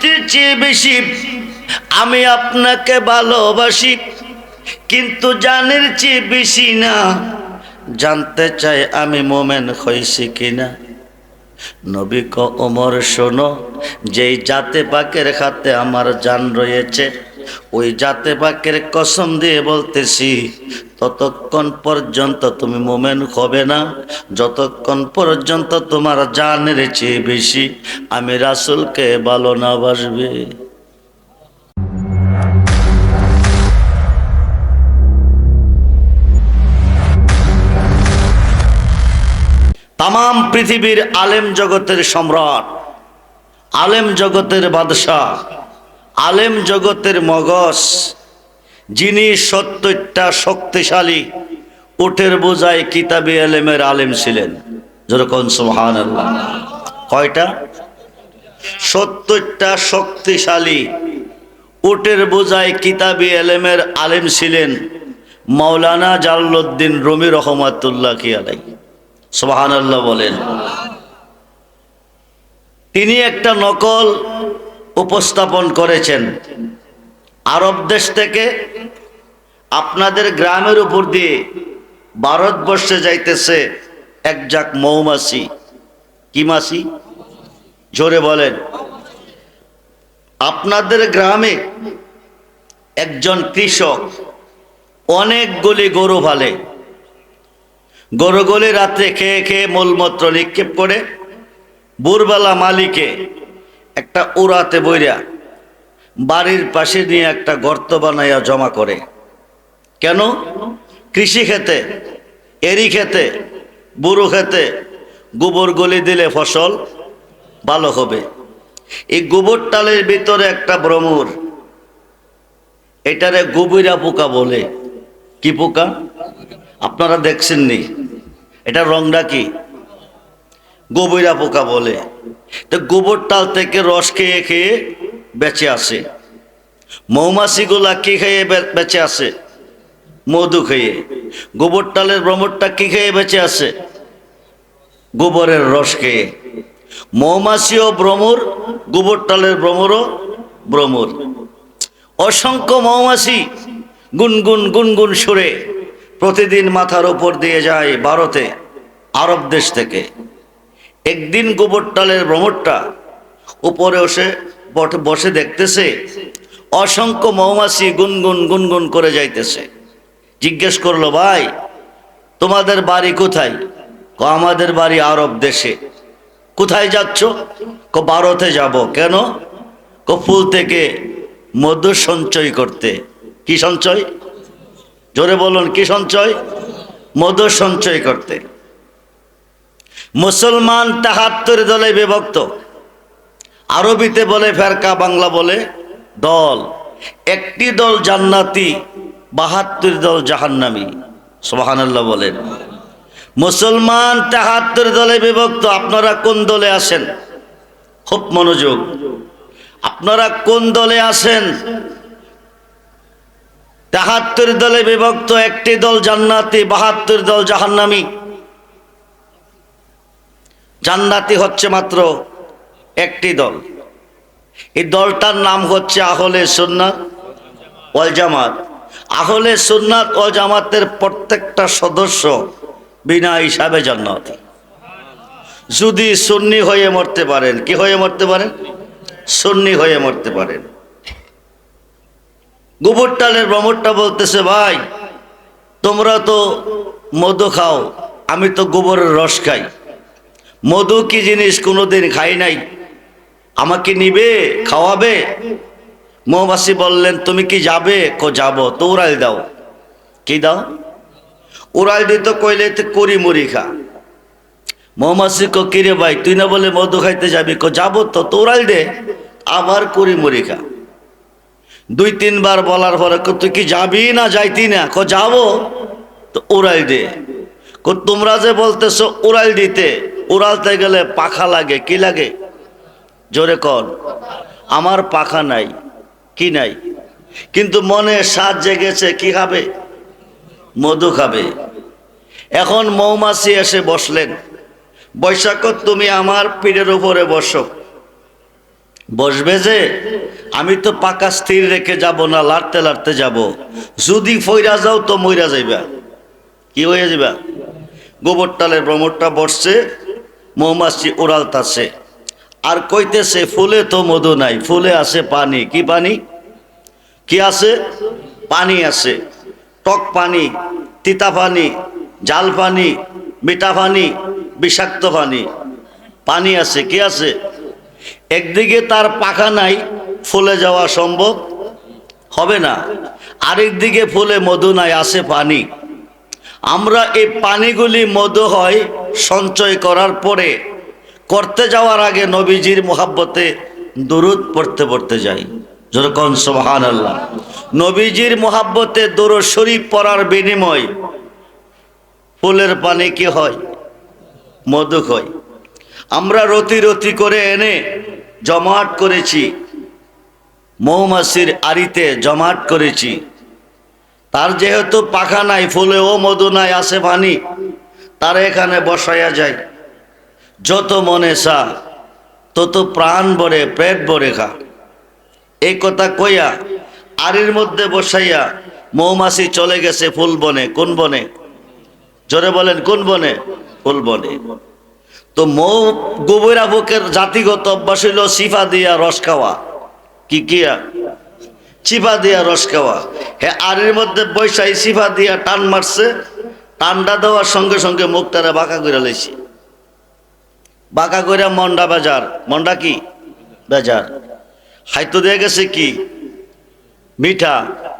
সৃষ্টির চেয়ে বেশি, আমি আপনাকে ভালোবাসি, কিন্তু জানের চেয়ে বেশি না। জানতে চাই আমি মোমেন হইছি কিনা। নবী ক ওমর শোনো, যেই জাতে পাকের খাতে আমার জান রয়েছে ওই জাতে পাকের কসম দিয়ে বলতেছি, ততক্ষণ পর্যন্ত তুমি মোমেন হবে না, যতক্ষণ পর্যন্ত তোমার জানের চেয়ে বেশি আমি রাসুলকে ভালো না বাসবে। তাম পৃথিবীর আলেম জগতের সম্রাট, আলেম জগতের বাদশাহ আলেম জগতের মগজ, যিনি সত্তরটা শক্তিশালী, উঠের বোঝায় কিতাবি আলেমের আলেম ছিলেন। যেরকম সোহান কয়টা? সত্তরটা শক্তিশালী উটের বোঝায় কিতাবি আলেমের আলেম ছিলেন মাওলানা জালালউদ্দিন রমি রহমাতুল্লাহ কি আলাই সোহান আল্লাহ বলেন। তিনি একটা নকল উপস্থাপন করেছেন। আরব দেশ থেকে আপনাদের গ্রামের উপর দিয়ে ভারতবর্ষে যাইতেছে এক জাক মৌমাছি। কি মাসি জোরে বলেন। আপনাদের গ্রামে একজন কৃষক অনেকগুলি গরু ভালে। গরুগুলি রাত্রে খেয়ে খেয়ে মূলমূত্র নিক্ষেপ করে ভোরবেলা মালিকে একটা উড়াতে বইরা বাড়ির পাশে নিয়ে একটা গর্ত বানাইয়া জমা করে। কেন? কৃষি খেতে এরি খেতে বুড়ো খেতে গোবর গলি দিলে ফসল ভালো হবে। এই গোবর টালের ভিতরে একটা ভ্রমর, এটারে গভীরা পোকা বলে। কি পোকা? আপনারা দেখছেন দেখছেননি। এটা রংটা কি? গোবরা পোকা বলে। তো গোবর টাল থেকে রস খেয়ে খেয়ে বেঁচে আসে। মৌমাছিগুলা কি খেয়ে বেঁচে আসে? মধু খেয়ে। গোবর টালের ভ্রমরটা কি খেয়ে বেঁচে আসে? গোবরের রস খেয়ে। মৌমাছি ও ভ্রমর গোবর টালের ভ্রমরও ভ্রমর অসংখ্য মৌমাছি গুনগুন গুনগুন সুরে প্রতিদিন মাথার ওপর দিয়ে যায় ভারতে, আরব দেশ থেকে। একদিন গোবরটালের ভ্রমরটা উপরে বসে বসে দেখতেছে, অসংখ্য মৌমাছি গুনগুন গুনগুন করে যাইতেছে। জিজ্ঞেস করল, ভাই, তোমাদের বাড়ি কোথায়? ক, আমাদের বাড়ি আরব দেশে। কোথায় যাচ্ছ? ক, ভারতে যাব। কেন? ক, ফুল থেকে মধু সঞ্চয় করতে। কি সঞ্চয়? জোরে বলুন, কি সঞ্চয়? মধু সঞ্চয় করতে। মুসলমান তাহাত্তর দলে বিভক্ত। আরবিতে বলে ফেরকা, বাংলা বলে দল। একটি দল জান্নাতি, বাহাত্তর দল জাহান্নামি। সোহানাল্লাহ বলেন। মুসলমান তাহাত্তর দলে বিভক্ত, আপনারা কোন দলে আছেন? খুব মনোযোগ। আপনারা কোন দলে আছেন? তাহাত্তর দলে বিভক্ত, একটি দল জান্নাতি, বাহাত্তর দল জাহান্নামি। জান্নাতি হচ্ছে মাত্র একটি দল। এই দলটার নাম হচ্ছে আহলে সুন্নাত ওয়াল জামাত। আহলে সুন্নাত ওয়াল জামাতের প্রত্যেকটা সদস্য বিনা হিসাবে জান্নাতি। যদি সুন্নি হয়ে মরতে পারেন, কি হয়ে মরতে পারেন? সুন্নি হয়ে মরতে পারেন। গোবর টালের ভ্রমরটা বলতেছে, ভাই, তোমরা তো মধু খাও, আমি তো গোবরের রস খাই। মধু কি জিনিস কোনোদিন খাই নাই? আমাকে নিবে, খাওয়াবে? মৌমাসি বললেন, তুমি কি যাবে? কো, যাব। তো উড়াল দাও। কি দাও? উড়াল দিত কইলে করি মুড়ি খা। মৌমাসি কো কিরে ভাই, তুই না বলে মধু খাইতে যাবি? কো, যাব তো। তো উড়াল দে, আবার করি মুড়ি খা। দুই, তিনবার বলার পরে তুই কি যাবি না যাইতি না? কো, যাব। তো উড়াল দে। কো, তোমরা যে বলতেছো উড়াল দিতে। উড়ালতে গেলে পাখা লাগে, কি লাগে? জোরে কর আমার পাখা নাই, কি নাই? কিন্তু মনে স্বাদ জেগেছে, কি খাবে? মধু খাবে। এখন মৌমাছি এসে বসলেন। বৈশাখ তুমি আমার পিঠের উপরে বসো। বসবে যে, আমি তো পাকা স্থির রেখে যাব না, লাড়তে লাড়তে যাব। যদি ফইরা যাও তো মইরা যাইবা। কি হয়ে যাবা গোবর টালের ভ্রমরটা বসছে। মৌমাছি ওড়ালতাছে আর কইতেছে, ফুলে তো মধু নাই, ফুলে আছে পানি। কি পানি? কি আছে? পানি আছে। টক পানি, তিতা পানি, জাল পানি, মিঠা পানি, বিষাক্ত পানি। পানি আছে, কি আছে? একদিকে তার পাখা নাই, ফুলে যাওয়া সম্ভব? হবে না। আরেক দিকে ফুলে মধু নাই, আছে পানি। আমরা এই পানিগুলি মধু হয় সঞ্চয় করার পরে করতে যাওয়ার আগে নবীজির মোহাব্বতে দরুদ পড়তে পড়তে যাই। যেরকম সোহান আল্লাহ নবীজির মোহাব্বতে দরুদ শরীফ পড়ার বিনিময় ফুলের পানি কি হয়? মধু হয়। আমরা রতি রতি করে এনে জমাট করেছি। মৌমাছির আড়িতে জমাট করেছি। তার যেহেতু পাখা নাই ফুলে ও মধু নাই আছে পানি, তার এখানে বসাইয়া যায় যত মনে সা তত প্রাণ ভরে, পেট ভরে খা। এই কথা কইয়া আড়ির মধ্যে বসাইয়া মৌমাছি চলে গেছে, ফুল বনে। কোন বনে? জোরে বলেন, কোন বনে? ফুল বনে। তো মৌ গোবরা বুকের জাতিগত অভ্যাস হইল, সিফা দিয়া রস খাওয়া। কি কিয়া? চিপা দিয়া রস খাওয়া। হ্যাঁ আরের মধ্যে বৈশাই চিপা দিয়া টান মারছে, টানটা দেওয়ার সঙ্গে সঙ্গে মুখটারে বাঁকা করে লাইছে। বাঁকা করে মন্ডা বাজার। মন্ডা কি? বাজার। খাইতে দিয়ে গেছে কি? মিঠা।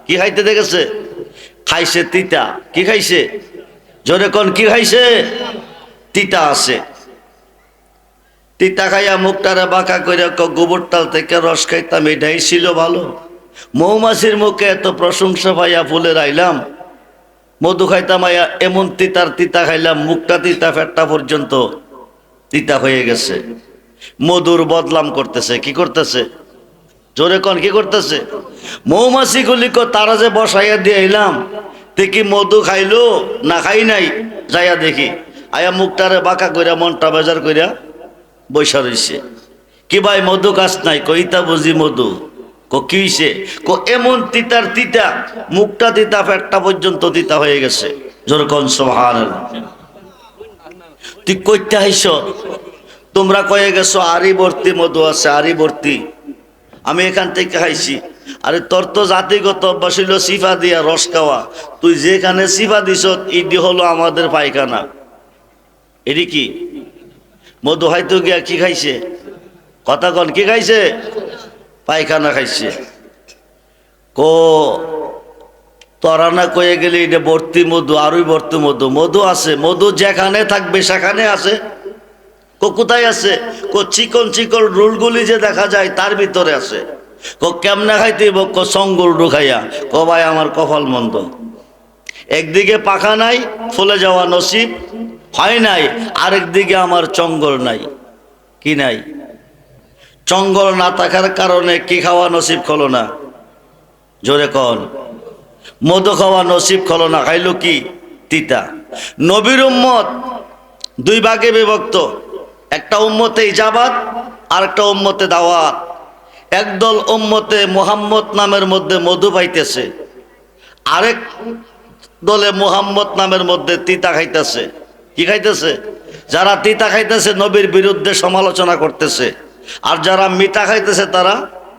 কি খাইতে দিয়ে গেছে? খাইছে তিতা। কি খাইছে? জোরে কোন, কি খাইছে? তিতা আছে। তিতা খাইয়া মুখটারে বাঁকা করে গোবর তাল থেকে রস খাইতাম, এটাই ছিল ভালো। মৌমাছির মুখে এত প্রশংসা পাইয়া ফুলের আইলাম মধু খাইতাম আইয়া এমন তিতার তিতা খাইলাম, মুখটা তিতা ফেটটা পর্যন্ত তিতা হয়ে গেছে। মধুর বদলাম করতেছে, কি করতেছে? জোরে কন, কি করতেছে? মৌমাছি গুলি কো তারা যে বসাইয়া দিয়ে এলাম দেখি মধু খাইলো? না খাই নাই, যাইয়া দেখি। আয়া মুখটারে বাঁকা কইরা, মনটা বেজার কইরা বৈশা রইছে। কি ভাই, মধু গাছ নাই, কইতা বুঝি মধু। কো কি কো এমন তিতার তিতা, মুখটা তিতা, পেটটা পর্যন্ত তিতা হয়ে গেছে। যেরকম সোহান তুই কইতে আইস, তোমরা কয়ে গেছো, আরি ভর্তি, মধু আছে, আরি আমি এখান থেকে খাইছি আরে তোর তো জাতিগত হইল সিফা দিয়া, রস খাওয়া। তুই যেখানে সিফা দিস ইডি হলো আমাদের পায়খানা। এটি কি? মধু হয়তো গিয়া কি খাইছে? কথা কন, কি খাইছে? পায়খানা খাইছে। কো, তরানা কয়ে গেলে এটা ভর্তি মধু, আরই ভর্তি মধু। মধু আছে, মধু যেখানে থাকবে সেখানে আছে। কো কোথায় আছে? কো চিকন চিকন রুলগুলি যে দেখা যায় তার ভিতরে আছে। কো কেমনে খাইতে কো সঙ্গল ঢুকাইয়া। কো ভাই, আমার কফল মন্দ। একদিকে পাখা নাই, ফুলে যাওয়া নসিব। হয় নাই আরেক দিকে আমার চঙ্গল নাই। কি নাই? চঙ্গল না থাকার কারণে কি খাওয়া নসিব খলো না? জোরে কন। মধু খাওয়া নসিব খলো না, খাইলো কি? তিতা। নবীর উম্মত দুই ভাগে বিভক্ত। একটা উম্মতে ইজাবাত আর একটা উম্মতে দাওয়াত। একদল উম্মতে মোহাম্মদ নামের মধ্যে মধু পাইতেছে, আরেক দলে মোহাম্মদ নামের মধ্যে তিতা খাইতেছে। কি খাইতেছে? যারা তিতা খাইতেছে, নবীর বিরুদ্ধে সমালোচনা করতেছে। আর যারা মিঠা খাইতেছে, তারা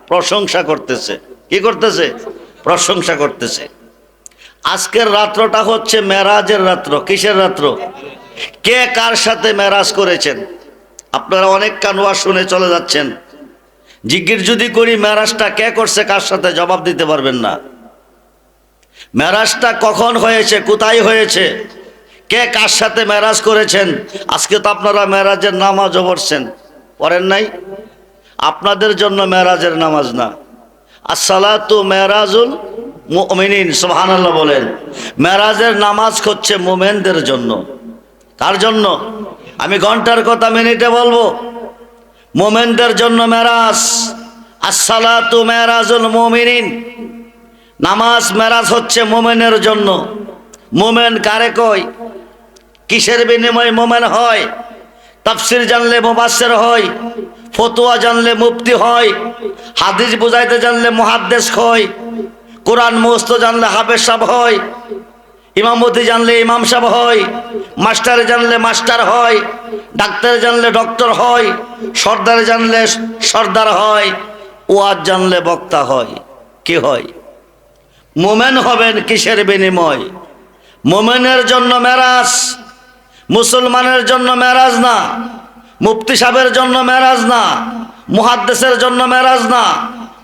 প্রশংসা করতেছে। কি করতেছে? প্রশংসা করতেছে। আজকের রাত্রটা হচ্ছে মেরাজের রাত্র। কিসের রাত্র? কে কার সাথে মেরাজ করেছেন? আপনারা অনেক কানোয়া শুনে চলে যাচ্ছেন। জিজ্ঞেস যদি করি, মেরাজটা কে করছে, কার সাথে জবাব দিতে পারবেন না। মেরাজটা কখন হয়েছে, কোথায় হয়েছে, কে কার সাথে মেরাজ করেছেন? আজকে তো আপনারা মেরাজের নামাজও পড়ছেন। পড়েন নাই? আপনাদের জন্য মেরাজের নামাজ না। আসসালাতু মেরাজুল মুমিনিন, সুবহানাল্লাহ বলেন। মেরাজের নামাজ হচ্ছে মোমেনদের জন্য। কার জন্য? আমি ঘণ্টার কথা মিনিটে বলব। মোমেনদের জন্য মেরাজ আসসালাতু মেরাজুল মুমিনিন। নামাজ মেরাজ হচ্ছে মোমেনের জন্য। মোমেন কারে কয়? কিসের বিনিময়ে মোমেন হয়? তাফসির জানলে মোবাসের হয়, ফতোয়া জানলে মুফতি হয়, হাদিস বুঝাইতে জানলে মহাদ্দেশ হয়, কোরআন মুস্ত জানলে হাফেজ সাহেব হয়, ইমামতি জানলে ইমাম সাহেব হয়, মাস্টারে জানলে মাস্টার হয়, ডাক্তারে জানলে ডক্টর হয়, সর্দারে জানলে সর্দার হয়, ওয়াজ জানলে বক্তা হয়, কি হয়? মোমেন হবেন কিসের বিনিময়? মোমেনের জন্য মেরাজ মুসলমানের জন্য মেরাজ না, মুফতি সাহেবের জন্য মেরাজ না, মুহাদ্দেসের জন্য মেরাজ না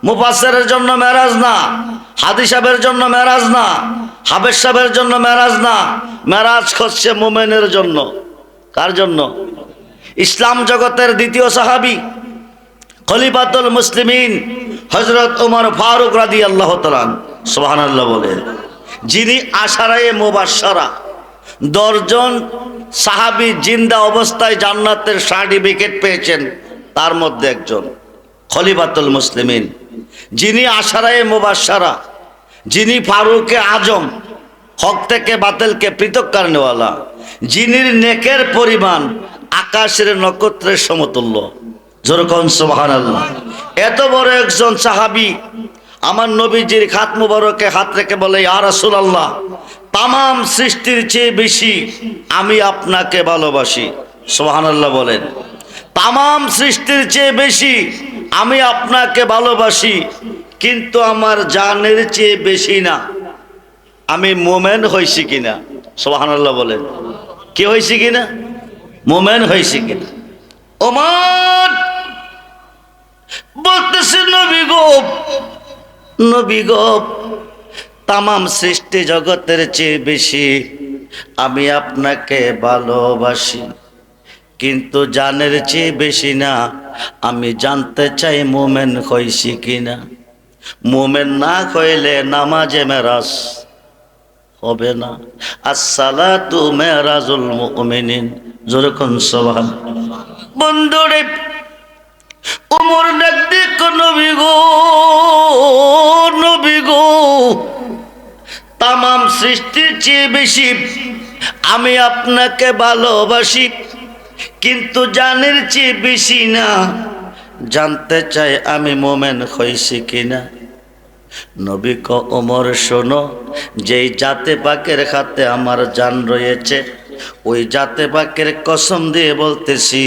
মুফাসের জন্য মেরাজ না, হাদি সাহেবের জন্য মেরাজ না হাবের সাহেবের জন্য মেরাজ না, মেরাজ হচ্ছে মোমেনের জন্য। কার জন্য? ইসলাম জগতের দ্বিতীয় সাহাবি, খলিফাতুল মুসলিমিন হজরত উমর ফারুক রাদি আল্লাহ তালান সোহান আল্লাহ বলেন, যিনি আশারায়ে মোবাসারা দশজন সাহাবি জিন্দা অবস্থায় জান্নাতের সার্টিফিকেট পেয়েছেন, তার মধ্যে একজন, খলিফাতুল মুসলিমিন। যিনি আশারায়ে মোবাসারা যিনি ফারুকে আজম, হক থেকে বাতিলকে পৃথক কারণেওয়ালা যিনি নেকের পরিমাণ আকাশের নক্ষত্রের সমতুল্য। যেরকম সোহান আল্লাহ এত বড় একজন সাহাবি, আমার নবীজির খাত মুবারকে হাত রেখে বলে আর রাসূল আল্লাহ তাম সৃষ্টির চেয়ে বেশি আমি আপনাকে ভালোবাসি। সোহান আল্লাহ বলেন। তাম সৃষ্টির চেয়ে বেশি আমি আপনাকে ভালোবাসি, কিন্তু আমার জানের চেয়ে বেশি না। আমি মোমেন হয়েছি কিনা? সোহান আল্লাহ বলেন। কি হয়েছি কিনা? মোমেন হয়েছি কিনা? ওমান বলতেছে, নবী গোপ নবী গোপ তামাম সৃষ্টি জগতের চেয়ে বেশি আমি আপনাকে ভালোবাসি। কিন্তু জানের চেয়ে বেশি না, আমি জানতে চাই মোমেন হইছি কিনা। মোমেন না হইলে নামাজে মেরাজ হবে না। আসসালাতু মেরাজুল মুমিনিন যেরকম সবাই বন্ধুরে, উমর ডাক দেখ নবী গো। সৃষ্টির চেয়ে বেশি আমি আপনাকে ভালোবাসি, কিন্তু জানের চেয়ে বেশি না। জানতে চাই আমি মোমেন হইছি কিনা। নবী ক শোনো, যেই জাতে পাকের খাতে আমার জান রয়েছে ওই জাতে পাকের কসম দিয়ে বলতেছি,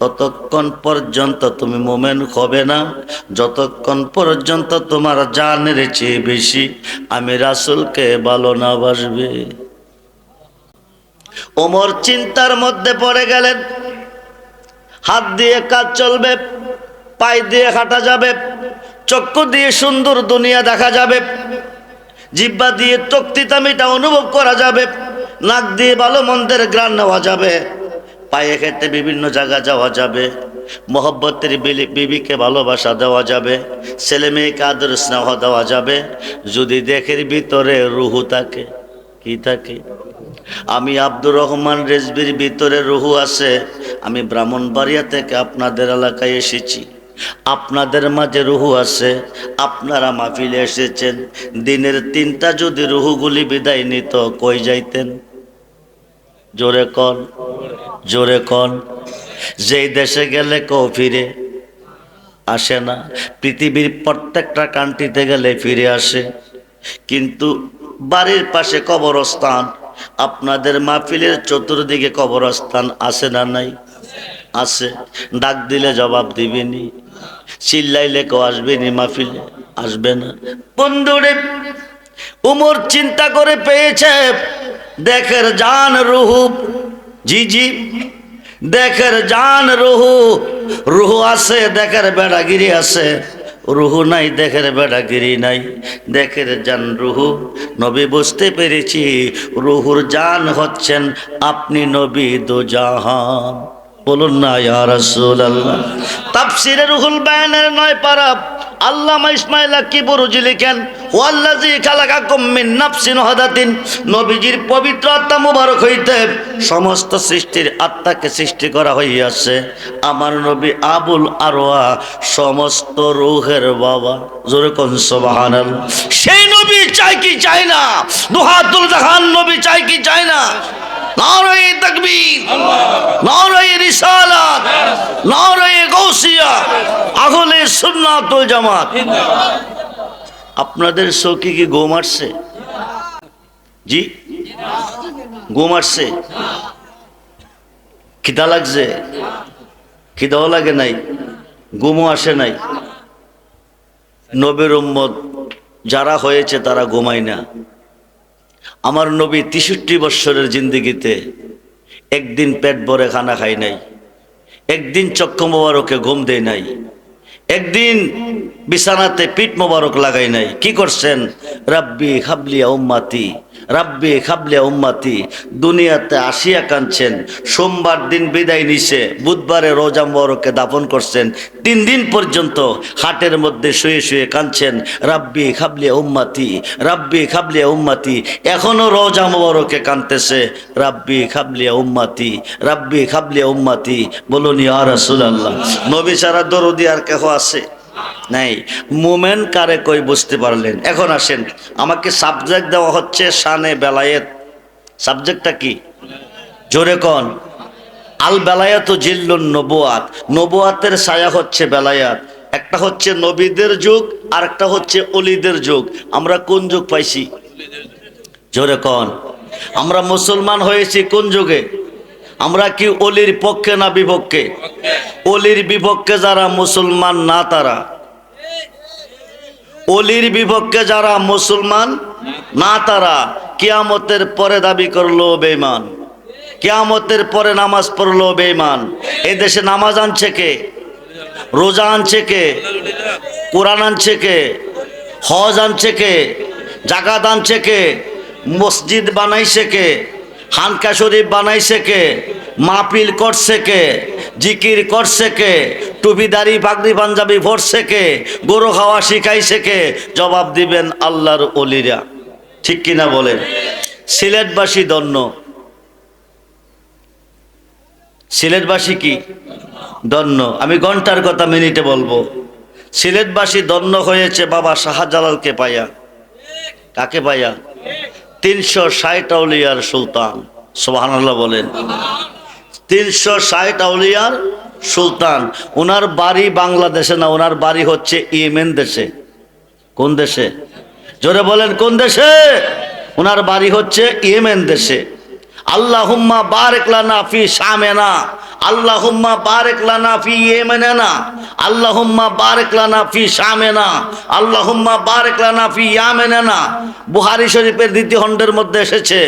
ততক্ষণ পর্যন্ত তুমি মোমেন হবে না, যতক্ষণ পর্যন্ত তোমার জানের চেয়ে বেশি আমি রাসুলকে ভালো না বাসবে। ওমর চিন্তার মধ্যে পড়ে গেলেন, হাত দিয়ে কাজ চলবে পায়ে দিয়ে হাঁটা যাবে, চক্ষু দিয়ে সুন্দর দুনিয়া দেখা যাবে, জিব্বা দিয়ে তক্তিতামিটা অনুভব করা যাবে নাক দিয়ে ভালো মন্দের গ্রান নেওয়া যাবে। পায়ে খেতে বিভিন্ন জায়গা যাওয়া যাবে। মোহব্বতের বিলি- বিবিকে ভালোবাসা দেওয়া যাবে। ছেলে মেয়েকে আদর স্নেহ দেওয়া যাবে। যদি দেখের ভিতরে রুহু থাকে, কি থাকে? আমি আব্দুর রহমান রেজবির ভিতরে রুহু আছে। আমি ব্রাহ্মণবাড়িয়া থেকে আপনাদের এলাকায় এসেছি। আপনাদের মাঝে রুহু আছে। আপনারা মাহফিলে এসেছেন। দিনের তিনটা যদি রুহুগুলি বিদায় নিত, কই যাইতেন? জোরে কন জোরে কন। যেই দেশে গেলে কেউ ফিরে আসে না, পৃথিবীর প্রত্যেকটা কান্ট্রিতে গেলে ফিরে আসে। কিন্তু বাড়ির পাশে কবরস্থান, আপনাদের মাহফিলের চতুর্দিকে কবরস্থান আছে না নাই? আছে। ডাক দিলে জবাব দিবেনি, চিল্লাইলে কেউ আসবেনি মাহফিলে? আসবে না। বন্ধুরে, উমর চিন্তা করে পেয়েছে দেখের জান রুহু, জি জি, দেখের জান রুহু রুহু আছে, দেখের বেড়াগিরি আছে, রুহু নাই, দেখের বেড়াগিরি নাই, দেখের জান রুহু, নবী বুঝতে পেরেছি, রুহুর জান হচ্ছেন আপনি নবী দু বলুন না, ইয়া রাসূলুল্লাহ। তাফসিরে রুহুল বায়ানের নয় পারা আল্লামা ইসমাইল কি বুরুজি লিখেন ওয়াল্লাজি খালাকাকুম মিন নাফসিন হাদাতিন নবীজির হইতে সমস্ত সৃষ্টির আত্মাকে সৃষ্টি করা হইয়াছে। আমার নবী আবুল আরোয়া সমস্ত রুহের বাবা। জোরে কোন সেই নবী চাই কি চাই না? নবী চাই কি চাই সুন্নাতুল জামাত। আপনাদের চৌকি কি গো মারছে? জি? গো মারছে? খিদা লাগছে? খিদাও লাগে নাই? গুমও আসে নাই? নবীর উম্মত যারা হয়েছে তারা ঘুমায় না। আমার নবী তেষট্টি বৎসরের জিন্দিগিতে একদিন পেট ভরে খানা খাই নাই। একদিন চক্ষু মোবারকে ঘুম দেয় নাই। একদিন বিছানাতে পিঠ মোবারক লাগাই নাই। কি করছেন? রাব্বি খাবলিয়া উম্মাতি রাব্বি খাবলিয়া উম্মাতি, দুনিয়াতে আসিয়া কাঁদছেন, সোমবার দিন বিদায় নিছে, বুধবারে রোজা মোবারককে দাপন করছেন, তিন দিন পর্যন্ত হাটের মধ্যে শুয়ে শুয়ে কাঁদছেন, রাব্বি খাবলিয়া উম্মাতি, রাব্বি খাবলিয়া উম্মাতি, এখনও রোজা মোবারকে কাঁদতেছে, রাব্বি খাবলিয়া উম্মাতি, রাব্বি খাবলিয়া উম্মাতি, বলুন ইয়া রাসূলুল্লাহ, নবী সারা দরদি আর কেহ আছে? নাই। মোমেন কারে কই বুঝতে পারলেন? এখন আসেন। আমাকে সাবজেক্ট দেওয়া হচ্ছে শানে বেলায়েত। সাবজেক্টটা কি? জোরে কন। আল বেলায়াত জিল্লুন নবুয়াত। নবুয়াতের ছায়া হচ্ছে বেলায়াত। একটা হচ্ছে নবীদের যুগ আর একটা হচ্ছে অলিদের যুগ। আমরা কোন যুগ পাইছি? জোরে কন। আমরা মুসলমান হয়েছি কোন যুগে? আমরা কি অলির পক্ষে না বিপক্ষে? অলির বিপক্ষে যারা মুসলমান, না তারা। অলির বিপক্ষে যারা মুসলমান, না তারা, কিয়ামতের পরে দাবি করল বেমান কিয়ামতের পরে নামাজ পড়ল বেমান এই দেশে নামাজ আনছে কে? রোজা আনছে কে? কোরআন আনছে কে? হজ আনছে কে? জাকাত আনছে কে? মসজিদ বানাইছে কে? হানকা শরীফ বানাইছে কে? মাহফিল করছে কে? জিকির করছে কে? টুপিদারি পাগড়ি, পাঞ্জাবি ভরছে কে? গরু খাওয়া শিখাইছে কে? জবাব দিবেন আল্লাহর অলিরা ঠিক কিনা বলেন? সিলেটবাসী দন্য সিলেটবাসী কি? দন্য আমি ঘণ্টার কথা মিনিটে বলব। সিলেটবাসী দন্য হয়েছে বাবা শাহজালালকে পাইয়া। কাকে পাইয়া? তিনশো ষাট আউলিয়ার সুলতান সোহানাল্লাহ বলেন। তিনশো ষাট আউলিয়ার সুলতান ওনার বাড়ি বাংলাদেশে না ওনার বাড়ি হচ্ছে ইয়েমেন দেশে। কোন দেশে? জোরে বলেন, কোন দেশে? ওনার বাড়ি হচ্ছে ইয়েমেন দেশে। আল্লাহুম্মা বারেক লানা ফি শামেনা আল্লাহুম্মা বারেক লানা ফি ইয়েমেনা আল্লাহুম্মা বারেক লানা ফি শামেনা, আল্লাহুম্মা বারেক লানা ফি ইয়ামেনা বুহারি শরীফের দ্বিতীয় খণ্ডের মধ্যে এসেছে,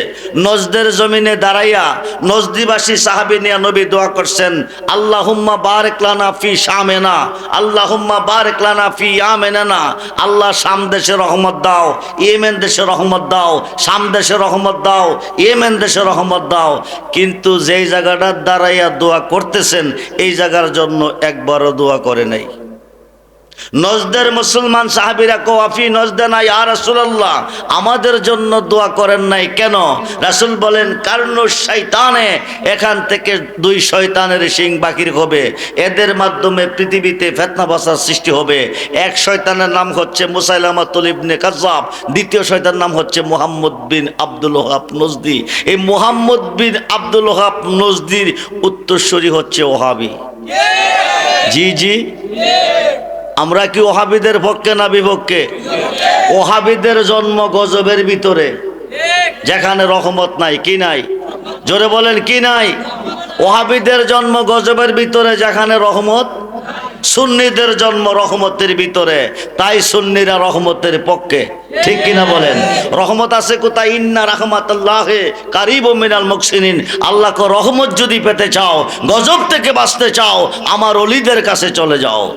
নজদের জমিনে দাঁড়াইয়া নজদিবাসী সাহাবী নিয়া নবী দোয়া করছেন, আল্লাহুম্মা বারেক লানা ফি শামেনা, আল্লাহুম্মা বারেক লানা ফি ইয়ামেনা আল্লাহ শাম দেশে রহমত দাও, ইয়েমেন দেশে রহমত দাও, শাম দেশে রহমত দাও, ইয়েমেন দেশে রহমত দাও। কিন্তু যেই জায়গাটার দাঁড়াইয়া দোয়া করতেছেন এই জায়গার জন্য একবারও দোয়া করে নাই। নজদের মুসলমান সাহাবিরা কোয়াফি নজদে নাই আর রাসুল্লাহ আমাদের জন্য দোয়া করেন নাই। কেন? রাসুল বলেন কারণ শৈতানে এখান থেকে দুই শয়তানের সিং বাকির হবে। এদের মাধ্যমে পৃথিবীতে ফেতনা বাসার সৃষ্টি হবে। এক শয়তানের নাম হচ্ছে মুসাইলামা তলিবনে কাজাব দ্বিতীয় শয়তানের নাম হচ্ছে মোহাম্মদ বিন আব্দুল ওহাব নজদি। এই মোহাম্মদ বিন আব্দুল ওহাব নজদির উত্তরস্বরী হচ্ছে ওহাবি। জি জি। আমরা কি ওহাবিদের পক্ষে না বিপক্ষে? ওহাবিদের জন্ম গজবের ভিতরে। যেখানে রহমত নাই, কি নাই? জোরে বলেন, কি নাই? ওহাবিদের জন্ম গজবের ভিতরে, যেখানে রহমত? সুন্নিদের জন্ম রহমতের ভিতরে। তাই সুন্নিরা রহমতের পক্ষে। ঠিক কিনা বলেন? রহমত আছে কোথায়? ইন্না রাহমাতাল্লাহে কারিব মিনাল মুকসিনিন আল্লাহকে রহমত যদি পেতে চাও, গজব থেকে বাঁচতে চাও, আমার অলিদের কাছে চলে যাও।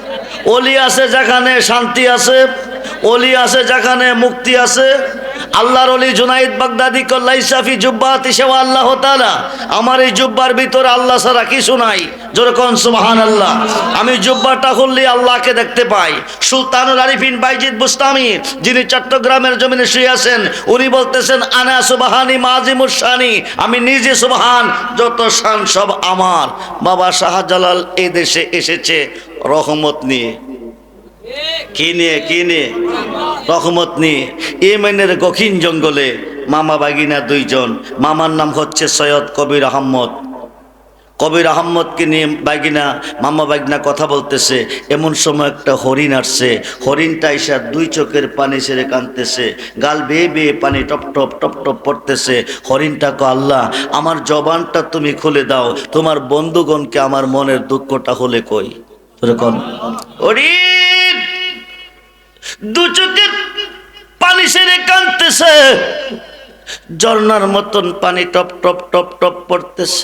অলি আছে যেখানে শান্তি আছে অলি আছে যেখানে মুক্তি আছে আল্লাহর অলি জুনাইদ বাগদাদি, কল্লাই সাফি জুব্বাতি সেবা আল্লাহ তাআলা। আমার এই জুব্বার ভিতরে আল্লাহ ছাড়া কিছু নাই। যেরকম সুবহান আল্লাহ আমি জুব্বাটা খুললে আল্লাহকে দেখতে পাই। সুলতানুল আরিফিন বাইজিদ বুস্তামি, যিনি চট্টগ্রামের জমিনে শুয়ে আছেন, উনি বলতেছেন, আনা সুবাহানি মাজিমুসানি আমি নিজে সুবহান, যত শান সব আমার। বাবা শাহজালাল এই দেশে এসেছে রহমত নিয়ে। কি নিয়ে কি নিয়ে? রহমত নিয়ে। ইয়েমেনের গখিন জঙ্গলে মামা বাগিনা দুইজন। মামার নাম হচ্ছে সৈয়দ কবির আহম্মদ। কবির আহম্মদকে নিয়ে বাগিনা, মামা বাগিনা কথা বলতেছে। এমন সময় একটা হরিণ আসছে। হরিণটা এসে দুই চোখের পানি ছেড়ে কাঁদতেছে। গাল বেয়ে বেয়ে পানি টপ টপ টপ টপ পড়তেছে। হরিণটা কো আল্লাহ, আমার জবানটা তুমি খুলে দাও। তোমার বন্ধুগণকে আমার মনের দুঃখটা হলে কই? এরকম হরিণ! দু চোখের পানি ছেড়ে কাঁদতেছে। ঝর্ণার মতন পানি টপ টপ টপ টপ পড়তেছে।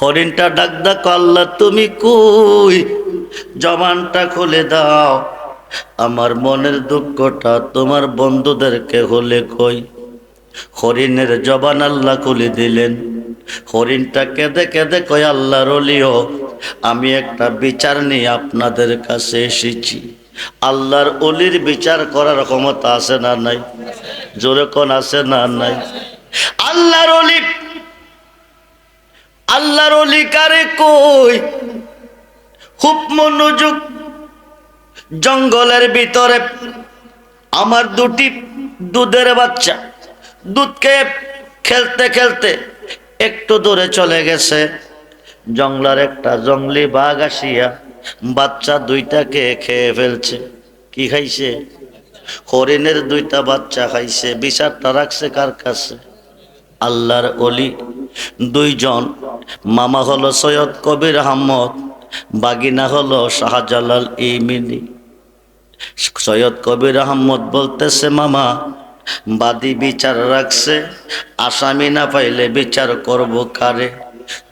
হরিণটা ডাক ডাক, আল্লাহ, তুমি কই? জবানটা খুলে দাও। আমার মনের দুঃখটা তোমার বন্ধুদেরকে হলে কই? হরিণের জবান আল্লাহ খুলে দিলেন। হরিণটা কেঁদে কেঁদে কয় আল্লাহ রলিও আমি একটা বিচার নিয়ে আপনাদের কাছে এসেছি। আল্লাহর অলির বিচার করার ক্ষমতা আছে না নাই? জোরে কোন আছে না নাই? আল্লাহর অলি আল্লাহর অলি কারে কই? খুব মনোযোগ জঙ্গলের ভিতরে আমার দুটি দুধের বাচ্চা দুধকে খেলতে খেলতে একটু দূরে চলে গেছে। জঙ্গলার একটা জঙ্গলি বাঘ আসিয়া বাচ্চা দুইটাকে খেয়ে ফেলছে। কি খাইছে? হরিণের দুইটা বাচ্চা খাইছে বিচারটা রাখছে কার কাছে? আল্লাহর অলি দুইজন, মামা হলো সৈয়দ কবির আহমদ, বাগিনা হলো শাহজালাল ইমিনি। সৈয়দ কবির আহমদ বলতেছে, মামা, বাদী বিচার রাখছে, আসামি না পাইলে বিচার করব কারে?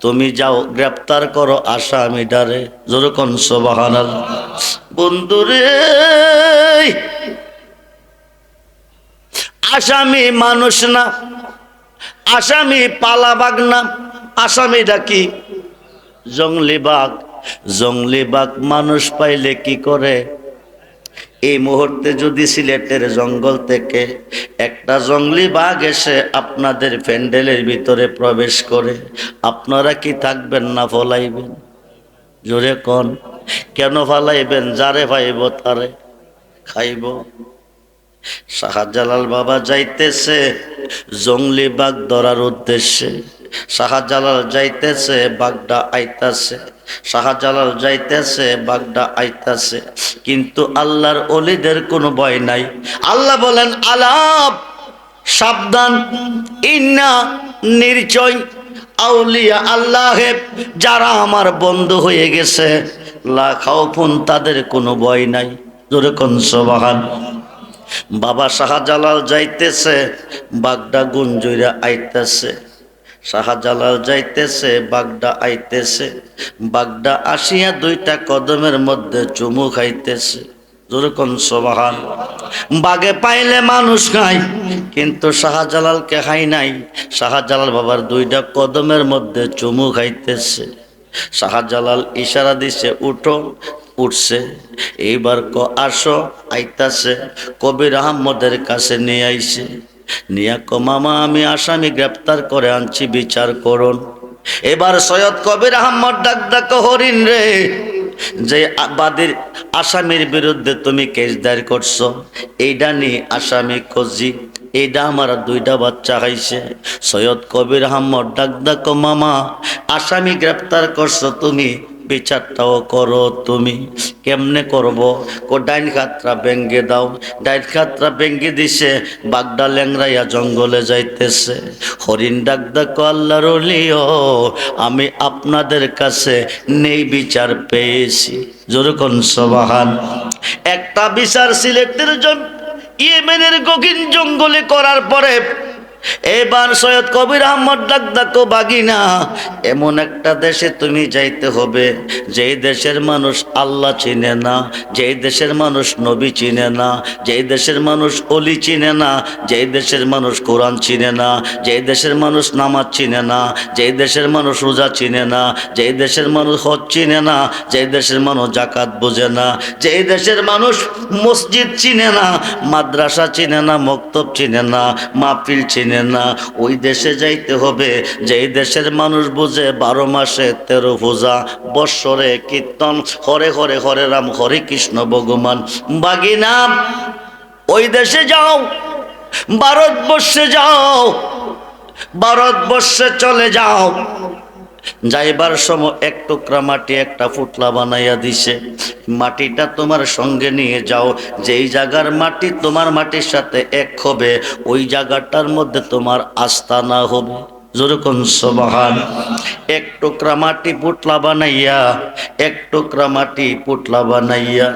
তুমি যাও, গ্রেপ্তার করো আসামি ডারে। যেরকম সোবাহানাল। বন্ধুরে আসামি মানুষ না, আসামি পালাবাগ না আসামি ডাকি জঙ্গলি বাঘ। জঙ্গলি বাঘ মানুষ পাইলে কি করে? এই মুহূর্তে যদি সিলেটের জঙ্গল থেকে একটা জঙ্গলি বাঘ এসে আপনাদের প্যান্ডেলের ভিতরে প্রবেশ করে, আপনারা কি থাকবেন না ফলাইবেন? জোরে কন, কেন ফালাইবেন? যারে পাইব তারে খাইব। শাহজালাল বাবা যাইতেছে জঙ্গলি বাঘ ধরার উদ্দেশ্যে। শাহজালাল যাইতেছে, বাঘটা আইতাছে। শাহজালাল যাইতেছে বাগডা আইতাছে। কিন্তু আল্লাহর অলিদের কোনো ভয় নাই। আল্লাহ বলেন আলাপ সাবধান। ইন্না নির্চয় আউলিয়া আল্লাহে, যারা আমার বন্ধু হয়ে গেছে লাখাও ফোন তাদের কোনো ভয় নাই। জোরে কোন সবাহান। বাবা শাহজালাল যাইতেছে বাগডা গুঞ্জইরা আইতেছে। শাহজালাল যাইতেছে বাগডা আইতেছে। বাগডা আসিয়া দুইটা কদমের মধ্যে চুমু খাইতেছে। বাগে পাইলে মানুষ খায়, কিন্তু শাহজালালকে খাই নাই। শাহজালাল বাবার দুইটা কদমের মধ্যে চুমু খাইতেছে। শাহজালাল ইশারা দিছে, উঠো। উঠছে। এইবার ক, আসো। আইতাছে। কবির আহমদের কাছে নিয়ে আইছে। নিয়া ক মামা, আমি আসামি গ্রেপ্তার করে আনছি, বিচার করুন। এবার সৈয়দ কবির আহমদ ডাক ডাক হরিণ রে, যে বাদীর আসামির বিরুদ্ধে তুমি কেস দায়ের করছ এইটা নিয়ে আসামি কজি এইটা আমার দুইটা বাচ্চা খাইছে। সৈয়দ কবির আহমদ ডাক ডাক মামা, আসামি গ্রেপ্তার করছ তুমি বিচারটাও করো তুমি। কেমনে করব? কো, ডাইন খাতরা ভেঙ্গে দাও। ডাইন খাতরা ভেঙ্গে দিছে, বাগডা ল্যাংরাইয়া জঙ্গলে যাইতেছে। হরিণ ডাক ডাক আল্লাহর অলিও, আমি আপনাদের কাছে নেই বিচার পেয়েছি। যেরকম সবাহান। একটা বিচার সিলেটের জন্য ইয়েমেনের গগিন জঙ্গলে করার পরে এবার সৈয়দ কবির আহমদ ডাকদাকো বাগিনা এমন একটা দেশে তুমি যাইতে হবে যেই দেশের মানুষ আল্লাহ চিনে না যেই দেশের মানুষ নবী চিনে না যেই দেশের মানুষ অলি চিনে না যেই দেশের মানুষ কোরআন চিনে না যেই দেশের মানুষ নামাজ চিনে না যেই দেশের মানুষ রোজা চিনে না যেই দেশের মানুষ হজ চিনে না যেই দেশের মানুষ জাকাত বোঝে না যেই দেশের মানুষ মসজিদ চিনে না মাদ্রাসা চিনে না মক্তব চিনে না মাহফিল চিনে না, ওই দেশে যাইতে হবে। যেই দেশের মানুষ বুঝে বারো মাসে তেরো পূজা, বৎসরে কীর্তন, হরে হরে হরে রাম, হরে কৃষ্ণ ভগবান। বাগিনা, ওই দেশে যাও, ভারতবর্ষে যাও, ভারতবর্ষে চলে যাও। যাইবার সময় এক টুকরা মাটি একটা ফুটলা বানাইয়া দিছে। মাটিটা তোমার সঙ্গে নিয়ে যাও। যেই জায়গার মাটি তোমার মাটির সাথে এক হবে, ওই জায়গাটার মধ্যে তোমার আস্থা না হবে। যেরকম সবাহান এক টুকরা মাটি পুটলা বানাইয়া, এক টুকরা মাটি পুটলা বানাইয়া,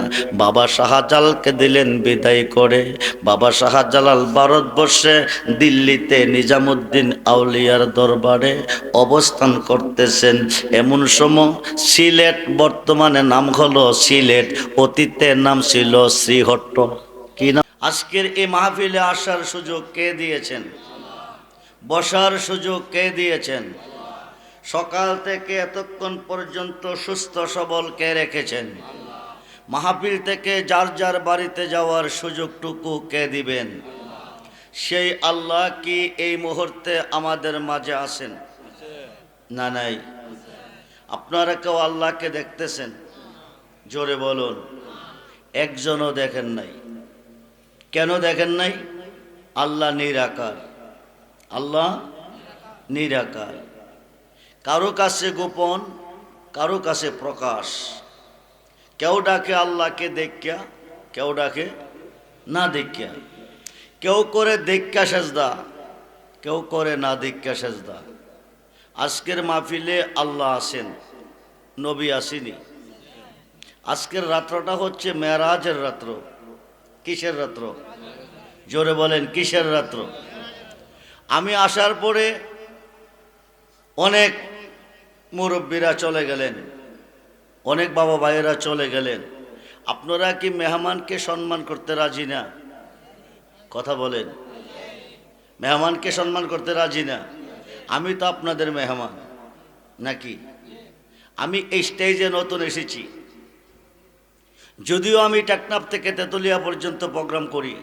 বাবা শাহজালালকে দিলেন বিদায় করে। বাবা শাহজালাল ভারতবর্ষে দিল্লিতে নিজামুদ্দিন আউলিয়ার দরবারে অবস্থান করতেছেন। এমন সময় সিলেট, বর্তমানে নাম হলো সিলেট অতীতের নাম ছিল শ্রীহট্ট। কি নাম? আজকের এই মাহফিলে আসার সুযোগ কে দিয়েছেন? বসার সুযোগ কে দিয়েছেন? সকাল থেকে এতক্ষণ পর্যন্ত সুস্থ সবল কে রেখেছেন? মাহফিল থেকে যার যার বাড়িতে যাওয়ার সুযোগটুকু কে দিবেন? সেই আল্লাহ কি এই মুহূর্তে আমাদের মাঝে আছেন? না, নাই। আপনারা কেউ আল্লাহকে দেখতেছেন? জোরে বলুন। একজনও দেখেন নাই। কেন দেখেন নাই? আল্লাহ নিরাকার। আল্লাহ নিরাকার। কারও কাছে গোপন, কারও কাছে প্রকাশ। কেউ ডাকে আল্লাহকে দেখিয়া, কেউ ডাকে না দেখিয়া। কেউ করে দেখা সেজদা, কেউ করে না দেখা সেজদা। আজকের মাহফিলে আল্লাহ আসেন নবী আসেনি। আজকের রাত্রটা হচ্ছে মেরাজের রাত্র। কিসের রাত্র? জোরে বলেন, কিসের রাত্র? আমি আসার পরে অনেক মুরব্বীরা চলে গেলেন। অনেক বাবা ভাইয়েরা চলে গেলেন। আপনারা কি মেহমানকে সম্মান করতে রাজি না? কথা বলেন। মেহমানকে সম্মান করতে রাজি না? আমি তো আপনাদের মেহমান, নাকি? আমি এই স্টেজে নতুন এসেছি। যদিও আমি টেকনাফ থেকে তেতুলিয়া পর্যন্ত প্রোগ্রাম করি।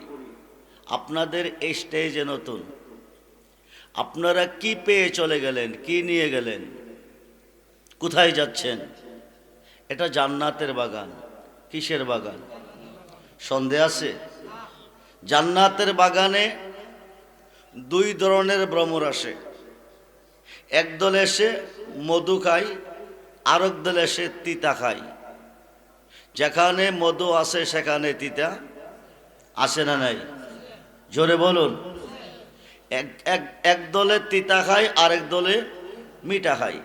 আপনাদের এই স্টেজে নতুন। আপনারা কি পেয়ে চলে গেলেন? কি নিয়ে গেলেন? কোথায় যাচ্ছেন? এটা জান্নাতের বাগান। কিসের বাগান? সন্দেহ আছে? জান্নাতের বাগানে দুই ধরনের ভ্রমর আসে। এক দল এসে মধু খায়, আরেক দল এসে তিতা খায়। যেখানে মধু আসে সেখানে তিতা আসে না নাই? জোরে বলুন। এক এক দলে তিতা খায় আরেক দলে মিঠা খায়।